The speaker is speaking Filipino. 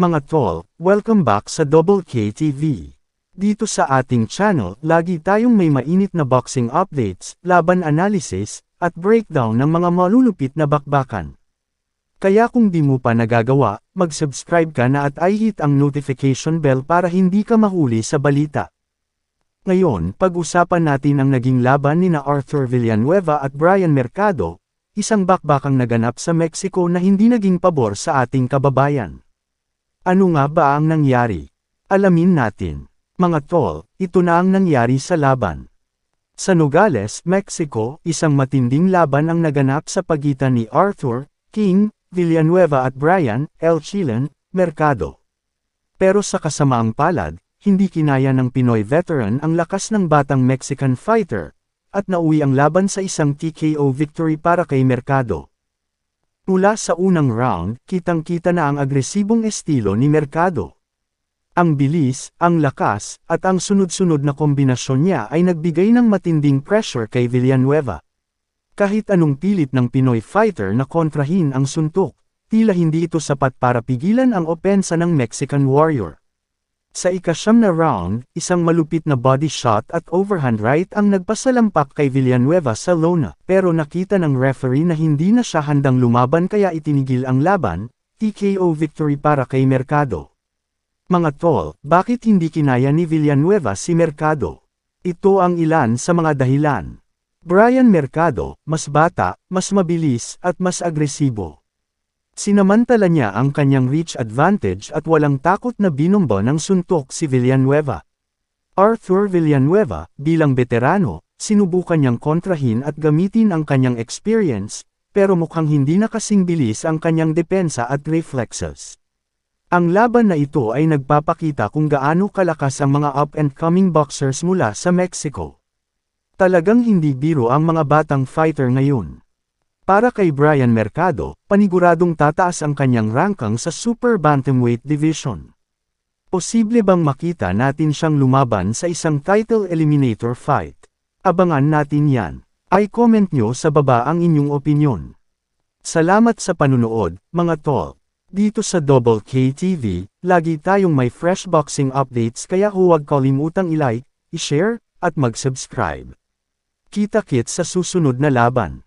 Mga tol, welcome back sa Double K TV. Dito sa ating channel, lagi tayong may mainit na boxing updates, laban analysis, at breakdown ng mga malulupit na bakbakan. Kaya kung di mo pa nagagawa, mag-subscribe ka na at i-hit ang notification bell para hindi ka mahuli sa balita. Ngayon, pag-usapan natin ang naging laban ni na Arthur Villanueva at Brian Mercado, isang bakbakang naganap sa Mexico na hindi naging pabor sa ating kababayan. Ano nga ba ang nangyari? Alamin natin. Mga tol, ito na ang nangyari sa laban. Sa Nogales, Mexico, isang matinding laban ang naganap sa pagitan ni Arthur, King, Villanueva at Brian, L. Chilen, Mercado. Pero sa kasamaang palad, hindi kinaya ng Pinoy veteran ang lakas ng batang Mexican fighter, at nauwi ang laban sa isang TKO victory para kay Mercado. Mula sa unang round, kitang-kita na ang agresibong estilo ni Mercado. Ang bilis, ang lakas, at ang sunod-sunod na kombinasyon niya ay nagbigay ng matinding pressure kay Villanueva. Kahit anong pilit ng Pinoy fighter na kontrahin ang suntok, tila hindi ito sapat para pigilan ang opensa ng Mexican warrior. Sa ikasyam na round, isang malupit na body shot at overhand right ang nagpasalampak kay Villanueva sa lona, pero nakita ng referee na hindi na siya handang lumaban kaya itinigil ang laban, TKO victory para kay Mercado. Mga tol, bakit hindi kinaya ni Villanueva si Mercado? Ito ang ilan sa mga dahilan. Brian Mercado, mas bata, mas mabilis, at mas agresibo. Sinamantala niya ang kanyang reach advantage at walang takot na binomba ng suntok si Villanueva. Arthur Villanueva, bilang veterano, sinubukan niyang kontrahin at gamitin ang kanyang experience, pero mukhang hindi na kasing bilis ang kanyang depensa at reflexes. Ang laban na ito ay nagpapakita kung gaano kalakas ang mga up-and-coming boxers mula sa Mexico. Talagang hindi biro ang mga batang fighter ngayon. Para kay Brian Mercado, paniguradong tataas ang kanyang rankang sa Super Bantamweight Division. Posible bang makita natin siyang lumaban sa isang title eliminator fight? Abangan natin yan. Ay comment nyo sa baba ang inyong opinion. Salamat sa panunood, mga tol. Dito sa Double K TV, lagi tayong may fresh boxing updates kaya huwag kalimutang i-like, i-share, at mag-subscribe. Kita-kits sa susunod na laban.